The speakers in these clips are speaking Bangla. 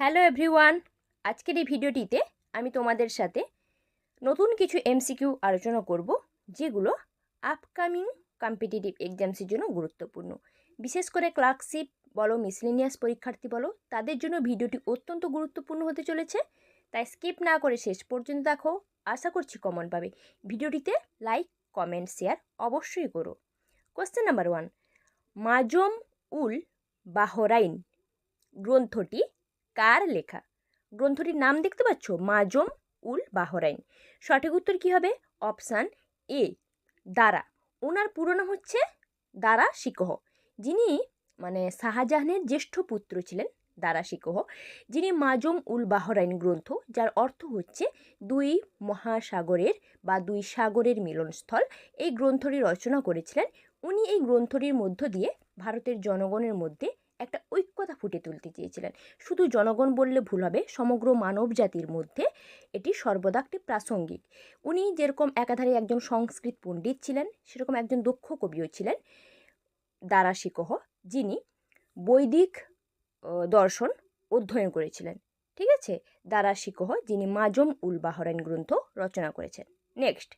হ্যালো এভরিওয়ান, আজকের এই ভিডিওটিতে আমি তোমাদের সাথে নতুন কিছু এমসিকিউ আলোচনা করব, যেগুলো আপকামিং কম্পিটিটিভ এক্সামসের জন্য গুরুত্বপূর্ণ। বিশেষ করে ক্লার্কশিপ বলো মিসলিনিয়াস পরীক্ষার্থী বলো, তাদের জন্য ভিডিওটি অত্যন্ত গুরুত্বপূর্ণ হতে চলেছে। তাই স্কিপ না করে শেষ পর্যন্ত দেখো, আশা করছি কমন পাবে। ভিডিওটিতে লাইক কমেন্ট শেয়ার অবশ্যই করো। Question number one Majma ul Bahrain, গ্রন্থটি কার লেখা? গ্রন্থটির নাম দেখতে পাচ্ছ? মাজম উল বাহরাইন। সঠিক উত্তর কী হবে? অপশান এ, দারা। ওনার পুরো নাম হচ্ছে দারা শিকোহ। যিনি মানে শাহজাহানের জ্যেষ্ঠ পুত্র ছিলেন দারা শিকোহ। যিনি মাজম উল বাহরাইন গ্রন্থ, যার অর্থ হচ্ছে দুই মহাসাগরের বা দুই সাগরের মিলনস্থল, এই গ্রন্থটি রচনা করেছিলেন। উনি এই গ্রন্থটির মধ্য দিয়ে ভারতের জনগণের মধ্যে একটা ঐক্যতা ফুটে তুলতে চেয়েছিলেন। শুধু জনগণ বললে ভুল হবে, সমগ্র মানব জাতির মধ্যে এটি সর্বদা একটি প্রাসঙ্গিক। উনি যেরকম একাধারে একজন সংস্কৃত পণ্ডিত ছিলেন, সেরকম একজন দক্ষ কবিও ছিলেন। দারাশিকহ যিনি বৈদিক দর্শন অধ্যয়ন করেছিলেন। ঠিক আছে? দারাশিকহ যিনি মাজম উল বাহরাইন গ্রন্থ রচনা করেছেন। নেক্সট।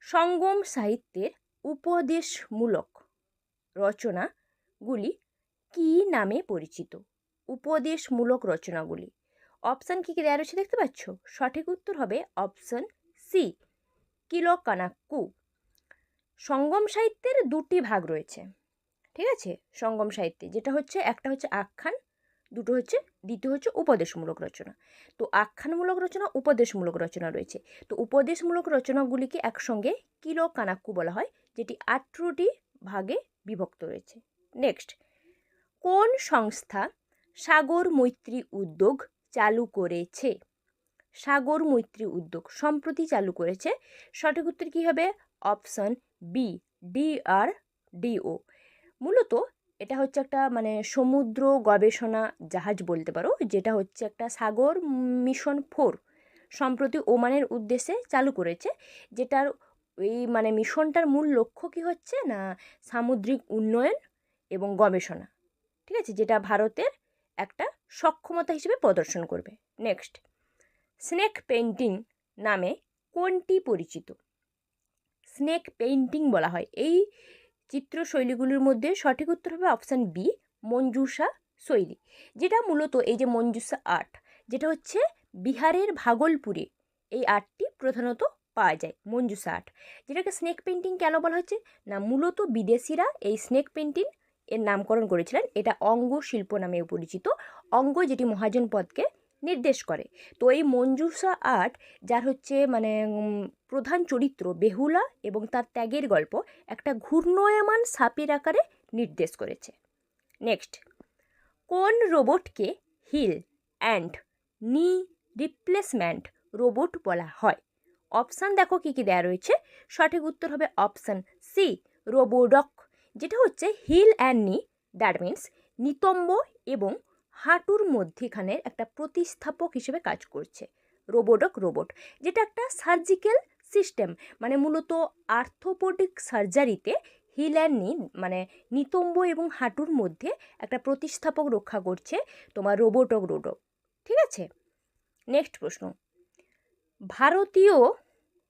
সঙ্গম সাহিত্যের উপদেশমূলক রচনাগুলি কী নামে পরিচিত? উপদেশমূলক রচনাগুলি। অপশান কী কী দেওয়া রয়েছে দেখতে পাচ্ছ? সঠিক উত্তর হবে অপশান সি, কিলকানাক্কু। সঙ্গম সাহিত্যের দুটি ভাগ রয়েছে। ঠিক আছে? সঙ্গম সাহিত্যে যেটা হচ্ছে, একটা হচ্ছে আখ্যান, দুটো হচ্ছে, দ্বিতীয় হচ্ছে উপদেশমূলক রচনা। তো আখ্যানমূলক রচনা, উপদেশমূলক রচনা রয়েছে। তো উপদেশমূলক রচনাগুলিকে একসঙ্গে কিলকানাক্কু বলা হয়, যেটি আঠেরোটি ভাগে বিভক্ত রয়েছে। নেক্সট। কোন সংস্থা সাগর মৈত্রী উদ্যোগ চালু করেছে? সাগর মৈত্রী উদ্যোগ সম্প্রতি চালু করেছে। সঠিক উত্তর কী হবে? অপশন বি ডিআর ডিও মূলত এটা হচ্ছে একটা মানে সমুদ্র গবেষণা জাহাজ বলতে পারো, যেটা হচ্ছে একটা সাগর মিশন ফোর সম্প্রতি ওমানের উদ্দেশ্যে চালু করেছে। যেটার এই মানে মিশনটার মূল লক্ষ্য কী হচ্ছে? না সামুদ্রিক উন্নয়ন এবং গবেষণা। ঠিক আছে? যেটা ভারতের একটা সক্ষমতা হিসেবে প্রদর্শন করবে। নেক্সট স্নেক পেইন্টিং নামে কোনটি পরিচিত? স্নেক পেইন্টিং বলা হয়। এই চিত্রশৈলীগুলির মধ্যে সঠিক উত্তর হবে অপশান বি মঞ্জুষা শৈলী। যেটা মূলত এই যে মঞ্জুষা আর্ট, যেটা হচ্ছে বিহারের ভাগলপুরে এই আর্টটি প্রধানত পাওয়া যায়, মঞ্জুষা আর্ট। যেটাকে স্নেক পেন্টিং কেন বলা হচ্ছে? না, মূলত বিদেশিরা এই স্নেক পেইন্টিং এর নামকরণ করেছিলেন। এটা অঙ্গ শিল্প নামেও পরিচিত। অঙ্গ যেটি মহাজন পদকে নির্দেশ করে। তো এই মঞ্জুষা আর্ট, যার হচ্ছে মানে প্রধান চরিত্র বেহুলা এবং তার ত্যাগের গল্প, একটা ঘূর্ণয়মান সাপের আকারে নির্দেশ করেছে। নেক্সট, কোন রোবটকে hip and knee replacement robot বলা হয়? অপশান দেখো কী কী দেওয়া রয়েছে। সঠিক উত্তর হবে অপশান সি, রোবোডক যেটা হচ্ছে hip and knee, that means নিতম্ব এবং হাঁটুর মধ্যেখানের একটা প্রতিস্থাপক হিসেবে কাজ করছে রোবোটক রোবট। যেটা একটা সার্জিক্যাল সিস্টেম মানে মূলত আর্থোপোডিক সার্জারিতে হিল অ্যান্ড নি মানে নিতম্ব এবং হাঁটুর মধ্যে একটা প্রতিস্থাপক রক্ষা করছে তোমার রোবোটক রোডক। ঠিক আছে? নেক্সট প্রশ্ন। ভারতীয়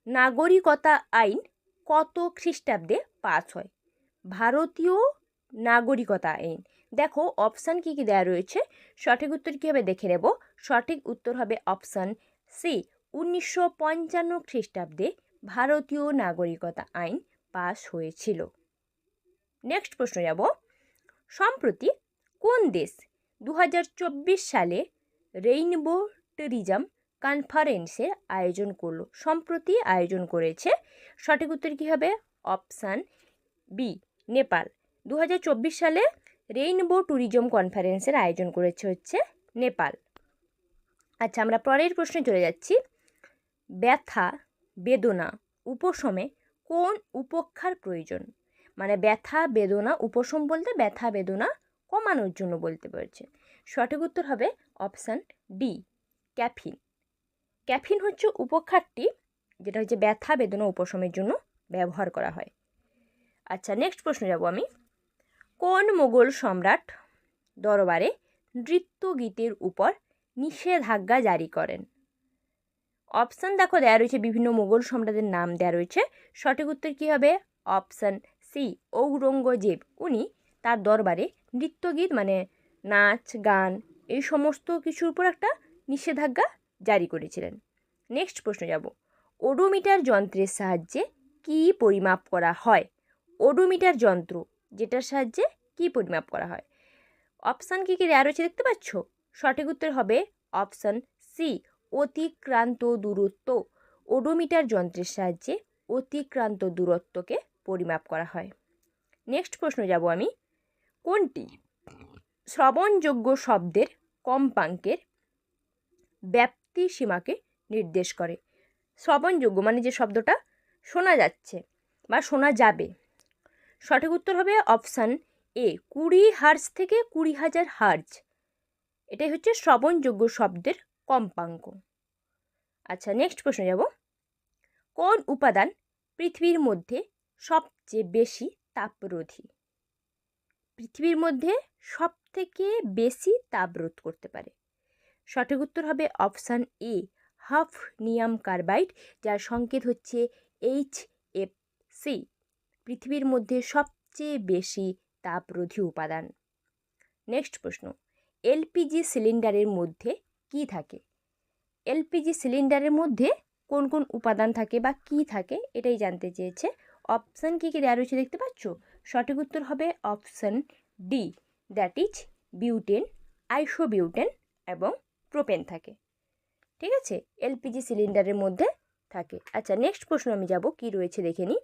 নাগরিকতা আইন কত খ্রিস্টাব্দে পাস হয়? ভারতীয় নাগরিকতা আইন। দেখো অপশান কী কী দেওয়া রয়েছে? সঠিক উত্তর কী হবে দেখে নেব? সঠিক উত্তর হবে অপশান সি উনিশশো পঞ্চান্ন খ্রিস্টাব্দে ভারতীয় নাগরিকতা আইন পাস হয়েছিল। নেক্সট প্রশ্ন যাব। সম্প্রতি কোন দেশ দু হাজার চব্বিশ সালে রেইনবো ট্যুরিজম কনফারেন্সের আয়োজন করল? সম্প্রতি আয়োজন করেছে। সঠিক উত্তর কী হবে? Option B Nepal. দু হাজার চব্বিশ সালে রেইনবো ট্যুরিজম কনফারেন্সের আয়োজন করেছে হচ্ছে নেপাল। আচ্ছা আমরা পরের প্রশ্নে চলে যাচ্ছি। ব্যথা, বেদনা, উপশমে কোন উপক্ষার প্রয়োজন? মানে ব্যথা, বেদনা, উপশম বলতে ব্যথা, বেদনা কমানোর জন্য বলতে পারছে। সঠিক উত্তর হবে অপশান ডি, ক্যাফিন। ক্যাফিন হচ্ছে উপক্ষারটি যেটা হচ্ছে ব্যথা, বেদনা, উপশমের জন্য ব্যবহার করা হয়। আচ্ছা নেক্সট প্রশ্ন যাব আমি। কোন মোগল সম্রাট দরবারে নৃত্য গীতের উপর নিষেধাজ্ঞা জারি করেন? অপশান দেখো দেওয়া রয়েছে, বিভিন্ন মোগল সম্রাটের নাম দেওয়া রয়েছে। সঠিক উত্তর কী হবে? Option C Aurangzeb. উনি তার দরবারে নৃত্যগীত মানে নাচ, গান, এই সমস্ত কিছুর উপর একটা নিষেধাজ্ঞা জারি করেছিলেন। নেক্সট প্রশ্ন যাব। ওডোমিটার যন্ত্রের সাহায্যে কী পরিমাপ করা হয়? ওডোমিটার যন্ত্র, যেটার সাহায্যে কী পরিমাপ করা হয়? অপশান কী কী দেওয়া রয়েছে দেখতে পাচ্ছ? সঠিক উত্তর হবে অপশান সি অতিক্রান্ত দূরত্ব। ওডোমিটার যন্ত্রের সাহায্যে অতিক্রান্ত দূরত্বকে পরিমাপ করা হয়। নেক্সট প্রশ্ন যাব আমি। কোনটি শ্রবণযোগ্য শব্দের কম্পাঙ্কের ব্যাপ্তি সীমাকে নির্দেশ করে? শ্রবণযোগ্য মানে যে শব্দটা শোনা যাচ্ছে বা শোনা যাবে। সঠিক উত্তর হবে অপশান এ, কুড়ি হার্জ থেকে কুড়ি হাজার হার্জ। এটাই হচ্ছে শ্রবণযোগ্য শব্দের কম্পাঙ্ক। আচ্ছা নেক্সট প্রশ্ন যাব। কোন উপাদান পৃথিবীর মধ্যে সবচেয়ে বেশি তাপরোধী? পৃথিবীর মধ্যে সব থেকে বেশি তাপ রোধ করতে পারে। সঠিক উত্তর হবে option A, hafnium carbide, যার সংকেত হচ্ছে এইচ এফ সি পৃথিবীর মধ্যে সবচেয়ে বেশি তাপরোধী উপাদান? নেক্সট প্রশ্ন এলপিজি সিলিন্ডারের মধ্যে কি থাকে? এলপিজি সিলিন্ডারের মধ্যে কোন কোন উপাদান থাকে বা কি থাকে এটাই জানতে চেয়েছে। অপশান কী কী দেওয়া রয়েছে দেখতে পাচ্ছ? সঠিক উত্তর হবে option D that is butane isobutane এবং প্রোপেন থাকে। ঠিক আছে? এলপিজি সিলিন্ডারের মধ্যে থাকে। আচ্ছা নেক্সট প্রশ্ন আমি যাব, কি রয়েছে দেখে নিই।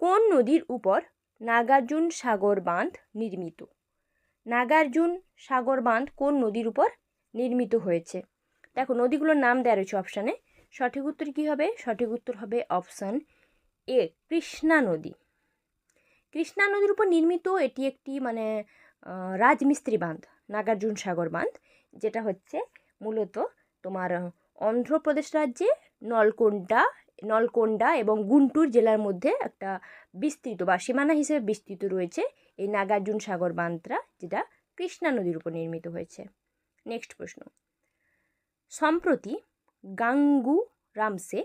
কোন নদীর উপর নাগার্জুন সাগর বাঁধ নির্মিত? নাগার্জুন সাগর বাঁধ কোন নদীর উপর নির্মিত হয়েছে? দেখো, নদীগুলোর নাম দেওয়া রয়েছে অপশানে সঠিক উত্তর কী হবে? সঠিক উত্তর হবে অপশান এ কৃষ্ণা নদী। কৃষ্ণা নদীর উপর নির্মিত এটি একটি মানে রাজমিস্ত্রি বাঁধ, নাগার্জুন সাগর বাঁধ, যেটা হচ্ছে মূলত তোমার, অন্ধ্রপ্রদেশ রাজ্যে নলকোন্ডা নলকোন্ডা এবং গুন্টুর জেলার মধ্যে একটা বিস্তৃত বা সীমানা হিসেবে বিস্তৃত রয়েছে এই নাগার্জুন সাগর বাঁধটা যেটা কৃষ্ণা নদীর উপর নির্মিত হয়েছে। নেক্সট প্রশ্ন। সম্প্রতি গাঙ্গু রামসে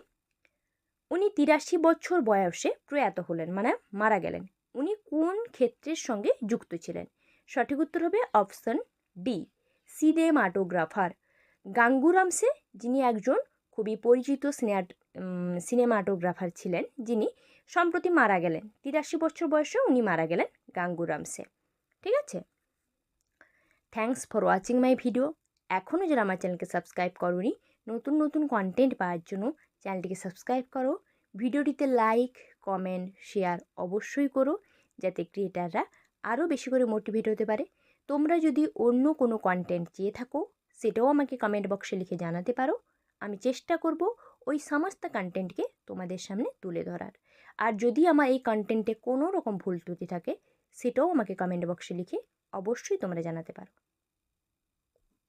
উনি তিরাশি বছর বয়সে প্রয়াত হলেন মানে মারা গেলেন। উনি কোন ক্ষেত্রের সঙ্গে যুক্ত ছিলেন? সঠিক উত্তর হবে অপশন ডি, সিনেমাটোগ্রাফার। গাঙ্গুরামসে যিনি একজন খুবই পরিচিত সিনেমাটোগ্রাফার ছিলেন যিনি সম্প্রতি মারা গেলেন। তিরাশি বছর বয়সে উনি মারা গেলেন গাঙ্গুরামসে ঠিক আছে? Thanks for watching my video এখনও যারা আমার চ্যানেলকে সাবস্ক্রাইব করোনি, নতুন নতুন কন্টেন্ট পাওয়ার জন্য চ্যানেলটিকে সাবস্ক্রাইব করো। ভিডিওটিতে লাইক কমেন্ট শেয়ার অবশ্যই করো, যাতে ক্রিয়েটাররা আরও বেশি করে মোটিভেট হতে পারে। তোমরা যদি অন্য কোনো কন্টেন্ট চেয়ে থাকো, সেটাও আমাকে কমেন্ট বক্সে লিখে জানাতে পারো। আমি চেষ্টা করব ওই সমস্ত কন্টেন্টকে তোমাদের সামনে তুলে ধরার। আর যদি আমার এই কন্টেন্টে কোনো রকম ভুল ত্রুটি থাকে, সেটাও আমাকে কমেন্ট বক্সে লিখে অবশ্যই তোমরা জানাতে পারো।